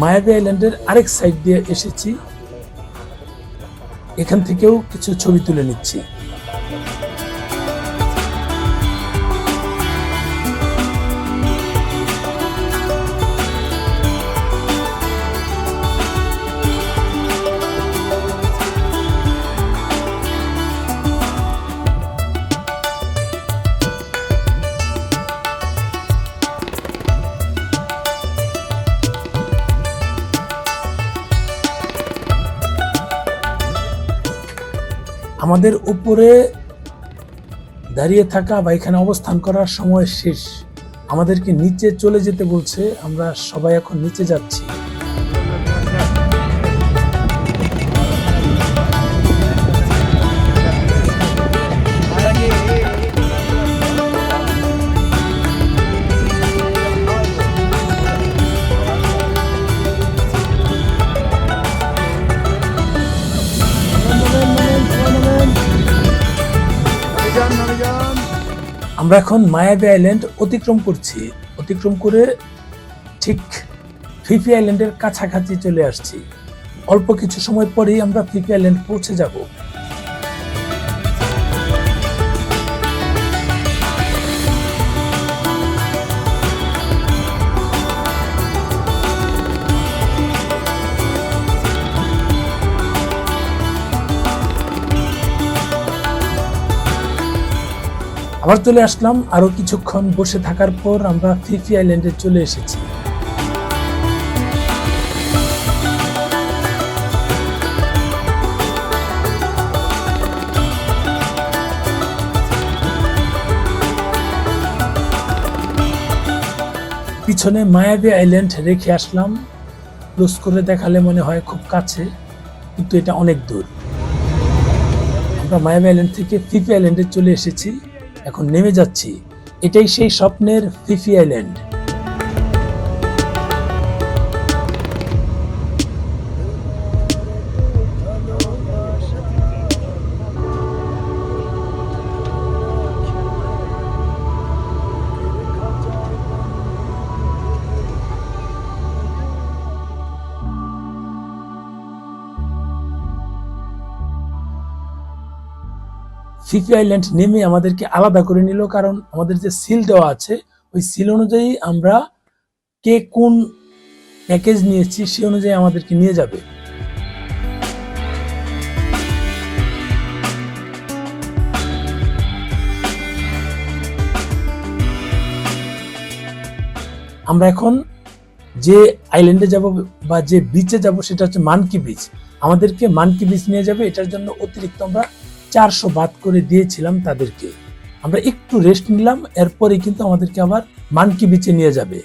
মায়াবী আইল্যান্ডের আরেক সাইড দিয়ে এসেছি। এখান থেকেও কিছু ছবি তুলে নিচ্ছি। আমাদের উপরে দাঁড়িয়ে থাকা বা এখানে অবস্থান করার সময় শেষ। আমাদেরকে নিচে চলে যেতে বলছে, আমরা সবাই এখন নিচে যাচ্ছি। আমরা এখন মায়াবি আইল্যান্ড অতিক্রম করছি। অতিক্রম করে ঠিক ফিফি আইল্যান্ডের কাছাকাছি চলে আসছি। অল্প কিছু সময় পরেই আমরা ফিফি আইল্যান্ড পৌঁছে যাব। আবার চলে আসলাম আরও কিছুক্ষণ বসে থাকার পর আমরা ফিফি আইল্যান্ডে চলে এসেছি। পিছনে মায়াবী আইল্যান্ড রেখে আসলাম। ক্লোজ করে দেখালে মনে হয় খুব কাছে, কিন্তু এটা অনেক দূর। আমরা মায়াবী আইল্যান্ড থেকে ফিফি আইল্যান্ডে চলে এসেছি। এখন নেমে যাচ্ছি। এটাই সেই স্বপ্নের ফিফি আইল্যান্ড। ফিফি আইল্যান্ড নেমে আমাদেরকে আলাদা করে নিল, কারণ আমাদের যে সিল দেওয়া আছে, ওই সিল অনুযায়ী আমরা কে কোন প্যাকেজ নিয়েছি সে অনুযায়ী আমাদেরকে নিয়ে যাবে। আমরা এখন যে আইল্যান্ডে যাব বা যে বিচে যাব, সেটা হচ্ছে মানকি বিচ আমাদেরকে মানকি বিচ নিয়ে যাবে, এটার জন্য অতিরিক্ত আমরা চারশো বাদ করে দিয়েছিলাম তাদেরকে। আমরা একটু রেস্ট নিলাম এরপরে কিন্তু আমাদেরকে আবার মানকি বিচে নিয়ে যাবে।